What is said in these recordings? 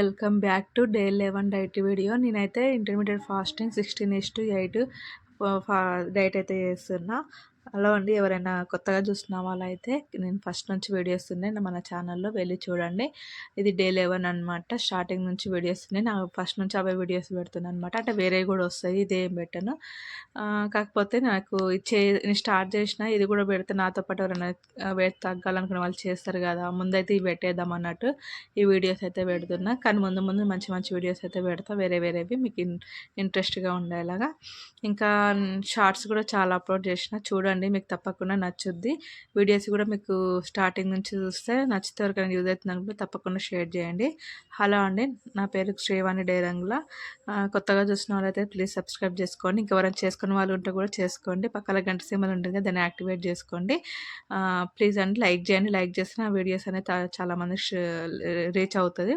Welcome back to day eleven diet video. నేనైతే intermediate fasting sixteen is to eight diet అయితే చేస్తున్నా. Hello అండి ఎవరైనా కొత్తగా చూస్తున్న వాళ్ళైతే నేను ఫస్ట్ నుంచి వీడియోస్ ఉన్నాయి మన ఛానల్లో వెళ్ళి చూడండి. ఇది డే లెవెన్ అనమాట స్టార్టింగ్ నుంచి వీడియోస్ ఉన్నాయి. నాకు ఫస్ట్ నుంచి అవే వీడియోస్ పెడుతున్నాను అనమాట అంటే వేరే కూడా వస్తాయి ఇదేం పెట్టాను. కాకపోతే నాకు చే నేను స్టార్ట్ చేసిన ఇది కూడా పెడితే నాతో పాటు ఎవరైనా వెయిట్ తగ్గాలనుకున్న వాళ్ళు చేస్తారు కదా ముందైతే ఇవి పెట్టేద్దాం అన్నట్టు ఈ వీడియోస్ అయితే పెడుతున్నా. కానీ ముందు ముందు మంచి మంచి వీడియోస్ అయితే పెడతా వేరే వేరేవి మీకు ఇంట్రెస్ట్గా ఉండేలాగా. ఇంకా షార్ట్స్ కూడా చాలా అప్లోడ్ చేసిన చూడండి. మీకు తప్పకుండా నచ్చుద్ది. వీడియోస్ కూడా మీకు స్టార్టింగ్ నుంచి చూస్తే నచ్చితే ఎవరికైనా యూజ్ అవుతుంది అనుకుంటే తప్పకుండా షేర్ చేయండి. హలో అండి నా పేరు శ్రీవాణి డేరంగుల. కొత్తగా చూసిన వాళ్ళైతే ప్లీజ్ సబ్స్క్రైబ్ చేసుకోండి. ఇంకెవరైనా చేసుకున్న వాళ్ళు ఉంటే కూడా చేసుకోండి. పక్కన గంట సీమలు ఉంటుంది దాన్ని యాక్టివేట్ చేసుకోండి. ప్లీజ్ అండి లైక్ చేయండి. లైక్ చేస్తే నా వీడియోస్ అనేది చాలామంది రీచ్ అవుతుంది.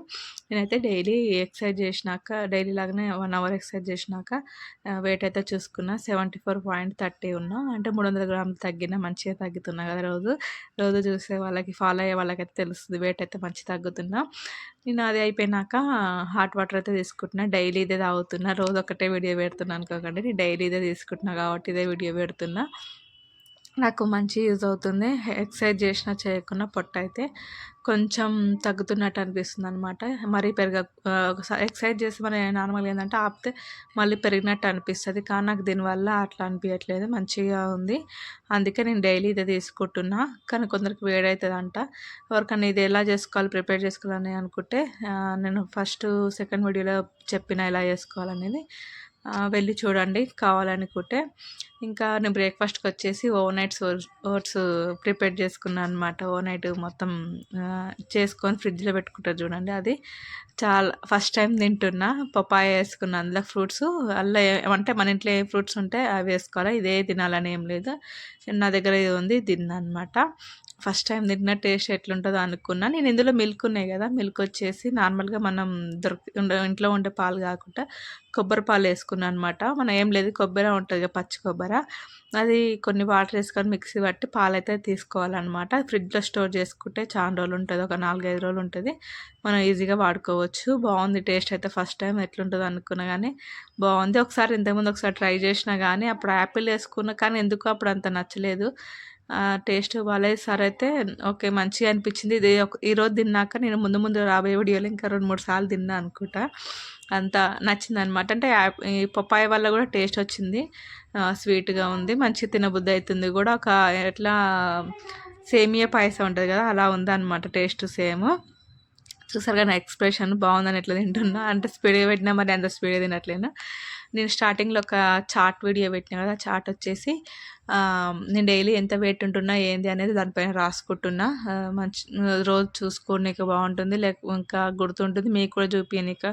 నేనైతే డైలీ ఎక్సర్సైజ్ చేసినాక డైలీ లాగానే వన్ అవర్ ఎక్సర్సైజ్ చేసినాక వెయిట్ అయితే చూసుకున్నా. సెవెంటీ ఫోర్ పాయింట్ థర్టీ ఉన్నా. అంటే మూడు వందల గ్రాములు తగ్గినా మంచిగా తగ్గుతున్నా కదా రోజు. రోజు చూసే వాళ్ళకి ఫాలో అయ్యే వాళ్ళకైతే తెలుస్తుంది వెయిట్ అయితే మంచి తగ్గుతున్నా నేను అది అయిపోయినాక హాట్ వాటర్ అయితే తీసుకుంటున్నా. డైలీ ఇదే తాగుతున్నా. రోజు ఒకటే వీడియో పెడుతున్నా అనుకోకండి. నేను డైలీ ఇదే తీసుకుంటున్నా కాబట్టి ఇదే వీడియో పెడుతున్నా. నాకు మంచి యూజ్ అవుతుంది. ఎక్సర్సైజ్ చేసినా చేయకుండా పొట్ట అయితే కొంచెం తగ్గుతున్నట్టు అనిపిస్తుంది అనమాట మరీ పెరగ ఎక్సర్సైజ్ చేసి మన నార్మల్గా ఏంటంటే ఆపితే మళ్ళీ పెరిగినట్టు అనిపిస్తుంది. కానీ నాకు దీనివల్ల అట్లా అనిపించట్లేదు మంచిగా ఉంది. అందుకే నేను డైలీ ఇదే తీసుకుంటున్నా. కానీ కొందరికి వేడవుతుంది అంట ఎవరికైనా ఇది ఎలా చేసుకోవాలి ప్రిపేర్ చేసుకోవాలని అనుకుంటే నేను ఫస్ట్ సెకండ్ వీడియోలో చెప్పిన ఎలా చేసుకోవాలనేది వెళ్ళి చూడండి కావాలనుకుంటే. ఇంకా నేను బ్రేక్ఫాస్ట్కి వచ్చేసి ఓవర్ నైట్స్ ఓట్స్ ప్రిపేర్ చేసుకున్నాను అనమాట ఓవర్ నైట్ మొత్తం చేసుకొని ఫ్రిడ్జ్లో పెట్టుకుంటారు చూడండి అది. చాలా ఫస్ట్ టైం తింటున్నా. పపాయ వేసుకున్నా. అందులో ఫ్రూట్స్ అలా అంటే మన ఇంట్లో ఏ ఫ్రూట్స్ ఉంటే అవి వేసుకోవాలి? ఇదే తినాలని ఏం లేదు. నా దగ్గర ఇది ఉంది తిన్నా అనమాట ఫస్ట్ టైం తిన్న టేస్ట్ ఎట్లుంటుందో అనుకున్నా. నేను ఇందులో మిల్క్ ఉన్నాయి కదా మిల్క్ వచ్చేసి నార్మల్గా మనం దొరికి ఇంట్లో ఉండే పాలు కాకుండా కొబ్బరి పాలు వేసుకున్నాను అనమాట మనం ఏం లేదు కొబ్బరి ఉంటుంది కదా పచ్చి కొబ్బరి. అది కొన్ని వాటర్ వేసుకొని మిక్సీ పట్టి పాలు అయితే తీసుకోవాలన్నమాట ఫ్రిడ్జ్లో స్టోర్ చేసుకుంటే చాలా రోజులు ఉంటుంది. ఒక నాలుగైదు రోజులు ఉంటుంది. మనం ఈజీగా వాడుకోవచ్చు. బాగుంది టేస్ట్ అయితే ఫస్ట్ టైం ఎట్లుంటుందో అనుకున్నా కానీ బాగుంది. ఒకసారి ఇంతకుముందు ఒకసారి ట్రై చేసినా కానీ అప్పుడు యాపిల్ వేసుకున్నా కానీ ఎందుకు అప్పుడు అంత నచ్చలేదు. టేస్ట్ బాగాలేదు సార్ అయితే ఓకే మంచిగా అనిపించింది. ఇది ఈరోజు తిన్నాక నేను ముందు ముందు రాబోయే వీడియోలో ఇంకా రెండు మూడు సార్లు తిన్నా అనుకుంటా. అంత నచ్చింది అనమాట అంటే ఈ పప్పాయ వల్ల కూడా టేస్ట్ వచ్చింది. స్వీట్గా ఉంది. మంచి తినబుద్ధి అవుతుంది కూడా. ఒక ఎట్లా సేమియా పాయసం ఉంటుంది కదా అలా ఉందన్నమాట టేస్ట్ సేమ్. చూసారు కానీ ఎక్స్ప్రెషన్ బాగుందని ఎట్లా తింటున్నా. అంటే స్పీడ్గా పెట్టినా మరి అంత స్పీడ్గా తినట్లేనా. నేను స్టార్టింగ్లో ఒక చాట్ వీడియో పెట్టినా కదా చాట్ వచ్చేసి నేను డైలీ ఎంత వెయిట్ ఉంటున్నా ఏంది అనేది దానిపైన రాసుకుంటున్నా. మంచి రోజు చూసుకోనికి బాగుంటుంది లేక ఇంకా గుర్తుంటుంది మీకు కూడా చూపించనిక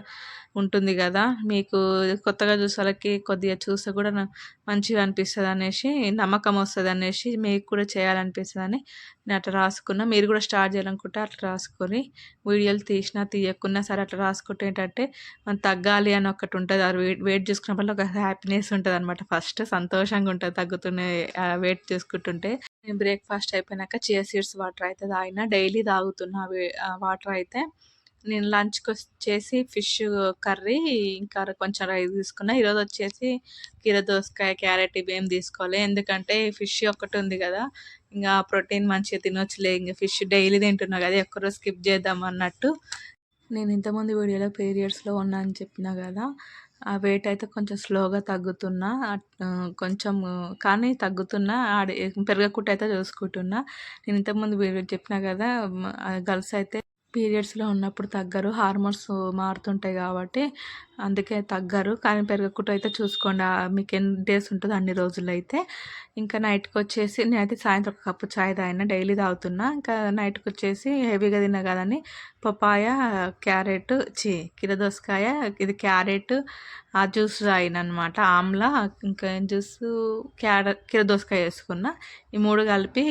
ఉంటుంది కదా. మీకు కొత్తగా చూసే వాళ్ళకి కొద్దిగా చూస్తే కూడా మంచిగా అనిపిస్తుంది అనేసి నమ్మకం వస్తుంది అనేసి మీకు కూడా చేయాలనిపిస్తుంది అని నేను అట్లా రాసుకున్నా. మీరు కూడా స్టార్ట్ చేయాలనుకుంటే అట్లా రాసుకొని వీడియోలు తీసినా తీయకున్నా సరే అట్లా రాసుకుంటే ఏంటంటే మనం తగ్గాలి అని ఒకటి ఉంటుంది. అది వెయిట్ వెయిట్ చూసుకున్నప్పుడు ఒక హ్యాపీనెస్ ఉంటుంది అనమాట ఫస్ట్ సంతోషంగా ఉంటుంది తగ్గుతున్నాయి వెయిట్ చేసుకుంటుంటే నేను బ్రేక్ఫాస్ట్ అయిపోయినాక చియా సీడ్స్ వాటర్ అయితే తాగిన. డైలీ తాగుతున్నా వాటర్ అయితే నేను లంచ్కి వచ్చేసి ఫిష్ కర్రీ ఇంకా కొంచెం రైస్ తీసుకున్నా. ఈరోజు వచ్చేసి కీర దోసకాయ క్యారెట్ ఇవి ఏం తీసుకోవాలి ఎందుకంటే ఫిష్ ఒకటి ఉంది కదా ఇంకా ప్రోటీన్ మంచిగా తినొచ్చులే. ఇంకా ఫిష్ డైలీ తింటున్నా కదా ఒక్కరోజు స్కిప్ చేద్దాం అన్నట్టు. నేను ఇంతమంది వీడియోలో పీరియడ్స్లో ఉన్నా అని చెప్పిన కదా ఆ వెయిట్ అయితే కొంచెం స్లోగా తగ్గుతున్నా. కొంచెం కానీ తగ్గుతున్నా. ఆడి పెరగకుండా అయితే చూసుకుంటున్నా. నేను ఇంతకుముందు చెప్పిన కదా గర్ల్స్ అయితే పీరియడ్స్లో ఉన్నప్పుడు తగ్గరు హార్మోన్స్ మారుతుంటాయి కాబట్టి అందుకే తగ్గరు. కానీ పెరగకుండా అయితే చూసుకోండి. మీకు ఎన్ని డేస్ ఉంటుందో అన్ని రోజులు అయితే. ఇంకా నైట్కి వచ్చేసి నేనైతే సాయంత్రం ఒక కప్పు చాయ్ తాగిన డైలీ తాగుతున్నా. ఇంకా నైట్కి వచ్చేసి హెవీగా తిన్నా కదని పపాయ క్యారెట్ చి కిరదోసకాయ ఇది క్యారెట్ ఆ జ్యూస్ తాగిన అనమాట ఆమ్లా ఇంకా ఏం జ్యూస్? క్యారెట్ కిరదోసకాయ వేసుకున్నా ఈ మూడు కలిపి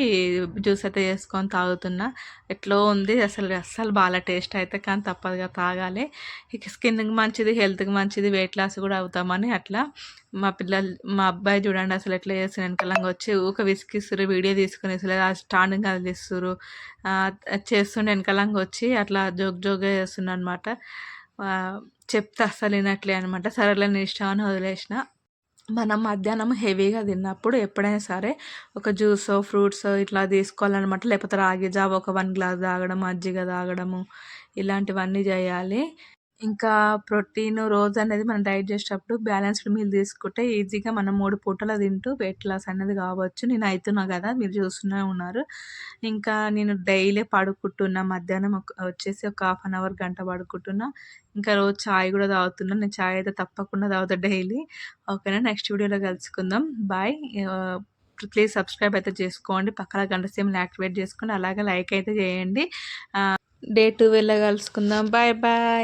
జ్యూస్ అయితే వేసుకొని తాగుతున్నా. ఎట్లో ఉంది అసలు అస్సలు బాగా టేస్ట్ అయితే కానీ తప్పదుగా తాగాలి. ఇక స్కిన్కి మంచిది హెల్త్కి మంచిది వెయిట్ లాస్ కూడా అవుతామని అట్లా. మా పిల్లలు మా అబ్బాయి చూడండి అసలు ఎట్లా చేస్తారు వెనకాలంగా వచ్చి ఊక విసికిస్తారు వీడియో తీసుకుని అసలు ఆ స్టాండింగ్ కదిలిస్తారు చేస్తుండే వెనకాలంగా వచ్చి అట్లా జోక్ జోక్గా చేస్తున్నా అనమాట చెప్తే అస్సలు వినట్లే అనమాట సరేలే నీ ఇష్టం అని వదిలేసిన. మనం మధ్యాహ్నం హెవీగా తిన్నప్పుడు ఎప్పుడైనా సరే ఒక జ్యూసో ఫ్రూట్స్ ఇట్లా తీసుకోవాలన్నమాట. లేకపోతే రాగి జావ ఒక వన్ గ్లాస్ తాగడం మజ్జిగ తాగడము ఇలాంటివన్నీ చేయాలి. ఇంకా ప్రోటీన్ రోజు అనేది మనం డైట్ చేసేటప్పుడు బ్యాలెన్స్డ్ మీల్ తీసుకుంటే ఈజీగా మనం మూడు పూటలు తింటూ వెయిట్ లాస్ అనేది కావచ్చు. నేను అవుతున్నా కదా మీరు చూస్తూనే ఉన్నారు. ఇంకా నేను డైలీ పడుకుంటున్నా మధ్యాహ్నం ఒక వచ్చేసి ఒక హాఫ్ అన్ అవర్ గంట పడుకుంటున్నా. ఇంకా రోజు చాయ్ కూడా తాగుతున్నా. నేను చాయ్ అయితే తప్పకుండా తాగుతా డైలీ. ఓకేనా? నెక్స్ట్ వీడియోలో కలుసుకుందాం. బాయ్. ప్లీజ్ సబ్స్క్రైబ్ అయితే చేసుకోండి. పక్కన గంట సేమ్ యాక్టివేట్ చేసుకోండి. అలాగే లైక్ అయితే చేయండి. డే టూ వెళ్ళ కలుసుకుందాం. Bye bye.